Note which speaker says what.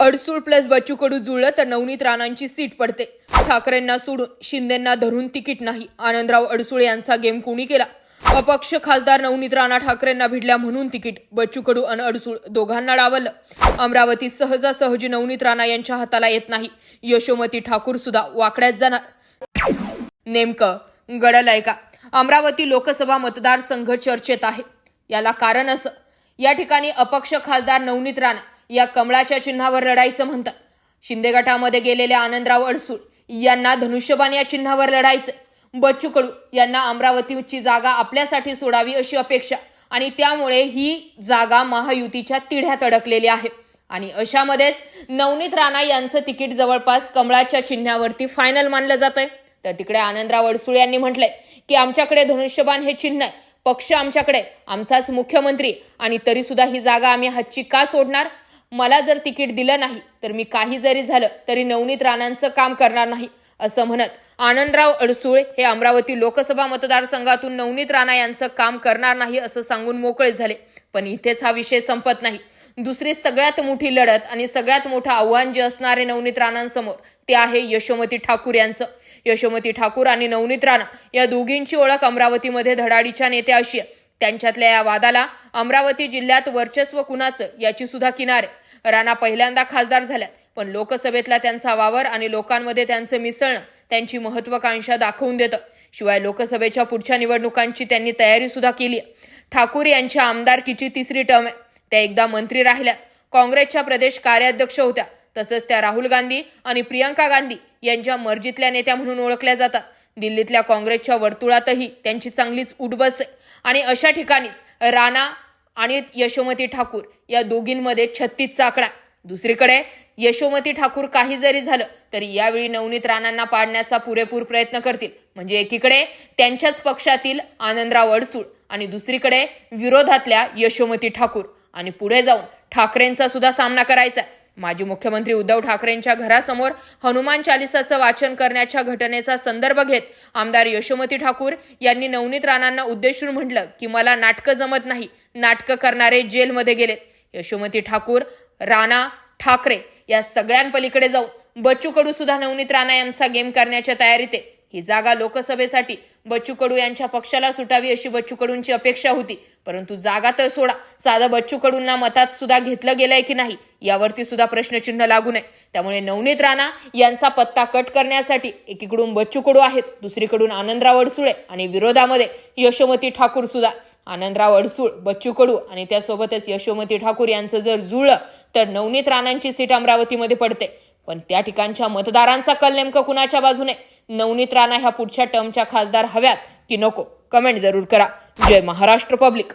Speaker 1: Adsul plus Bachchu Kadu जुळलं तर Navneet राणांची seat पडते. ठाकरेंना सोडून शिंदेंना धरून तिकीट नाही. आनंदराव अडसूळ यांचा गेम कोणी केला? अपक्ष खासदार नवनीत राणा ठाकरेंना भिडल्या म्हणून तिकीट बच्चू कडू आणि अडसूळ दोघांना डावललं. अमरावती सहजासहजी नवनीत राणा यांच्या हाताला येत नाही. यशोमती ठाकूर सुद्धा वाकड्यात जाणार. नेमकं गडलंय का? अमरावती लोकसभा मतदारसंघ चर्चेत आहे. याला कारण असं. या ठिकाणी अपक्ष खासदार नवनीत राणा या कमळाच्या चिन्हावर लढायचं म्हणतात. शिंदे गटामध्ये गेलेले आनंदराव अडसूळ यांना धनुष्यबाण या चिन्हावर लढायचं बच्चू कडू यांना अमरावतीची जागा आपल्यासाठी सोडावी अशी अपेक्षा आणि त्यामुळे ही जागा महायुतीच्या तिढ्यात अडकलेली आहे. आणि अशामध्येच नवनीत राणा यांचं तिकीट जवळपास कमळाच्या चिन्हावरती फायनल मानलं जात आहे तर तिकडे आनंदराव अडसूळ यांनी म्हटलंय की आमच्याकडे धनुष्यबाण हे चिन्ह आहे. पक्ष आमच्याकडे आमचाच मुख्यमंत्री आणि तरी सुद्धा ही जागा आम्ही हातची का सोडणार? मला जर तिकीट दिलं नाही तर मी काही जरी झालं तरी नवनीत राणांचं काम करणार नाही असं म्हणत आनंदराव अडसूळ हे अमरावती लोकसभा मतदारसंघातून नवनीत राणा यांचं काम करणार नाही असं सांगून मोकळे झाले. पण इथेच हा विषय संपत नाही. दुसरी सगळ्यात मोठी लढत आणि सगळ्यात मोठं आव्हान जे असणारे नवनीत राणांसमोर ते आहे यशोमती ठाकूर यांचं. यशोमती ठाकूर आणि नवनीत राणा या दोघींची ओळख अमरावतीमध्ये धडाडीच्या नेत्या अशी आहे. त्यांच्यातल्या या वादाला अमरावती जिल्ह्यात वर्चस्व कुणाचं याची सुद्धा किनार. आहे राणा पहिल्यांदा खासदार झाल्यात. पण लोकसभेतला त्यांचा वावर आणि लोकांमध्ये त्यांचं मिसळणं त्यांची महत्वाकांक्षा दाखवून देतं. शिवाय लोकसभेच्या पुढच्या निवडणुकांची त्यांनी तयारी सुद्धा केली ठाकूर यांच्या आमदारकीची तिसरी टर्म आहे. त्या एकदा मंत्री राहिल्यात. काँग्रेसच्या प्रदेश कार्याध्यक्ष होत्या. तसंच त्या राहुल गांधी आणि प्रियंका गांधी यांच्या मर्जीतल्या नेत्या म्हणून ओळखल्या जातात. दिल्लीतल्या काँग्रेसच्या वर्तुळातही त्यांची चांगलीच उठबस आहे. आणि अशा ठिकाणीच राणा आणि यशोमती ठाकूर या दोघींमध्ये छत्तीसचा आकडा दुसरीकडे यशोमती ठाकूर काही जरी झालं तरी यावेळी नवनीत राणांना पाडण्याचा पुरेपूर प्रयत्न करतील. म्हणजे एकीकडे त्यांच्याच पक्षातील आनंदराव अडसूळ आणि दुसरीकडे विरोधातल्या यशोमती ठाकूर. आणि पुढे जाऊन ठाकरेंचा सुद्धा सामना करायचा आहे. माजी मुख्यमंत्री उद्धव ठाकरेंच्या घरासमोर हनुमान चालिसाचं वाचन करण्याच्या घटनेचा संदर्भ घेत आमदार यशोमती ठाकूर यांनी नवनीत राणांना उद्देशून म्हटलं की मला नाटकं जमत नाही. नाटकं करणारे जेलमध्ये गेलेत. यशोमती ठाकूर राणा ठाकरे या सगळ्यांपलीकडे जाऊन बच्चू कडू सुद्धा नवनीत राणा यांचा गेम करण्याच्या तयारीत आहे ही जागा लोकसभेसाठी बच्चू कडू यांच्या पक्षाला सुटावी अशी बच्चू कडूंची अपेक्षा होती. परंतु जागा तर सोडा. साधा बच्चू कडूंना मतात सुद्धा घेतलं गेलंय की नाही यावरती सुद्धा प्रश्नचिन्ह लागू नये. त्यामुळे नवनीत राणा यांचा पत्ता कट करण्यासाठी एकीकडून बच्चू कडू आहेत दुसरीकडून आनंदराव अडसुळे आणि विरोधामध्ये यशोमती ठाकूर सुद्धा. आनंदराव अडसूळ बच्चू कडू आणि त्यासोबतच यशोमती ठाकूर यांचं जर जुळलं तर नवनीत राणांची सीट अमरावतीमध्ये पडते. पण त्या ठिकाणच्या मतदारांचा कल नेमकं कुणाच्या बाजूने? नवनीत राणा ह्या पुढच्या टर्मच्या खासदार हव्यात की नको? कमेंट जरूर करा. जय महाराष्ट्र पब्लिक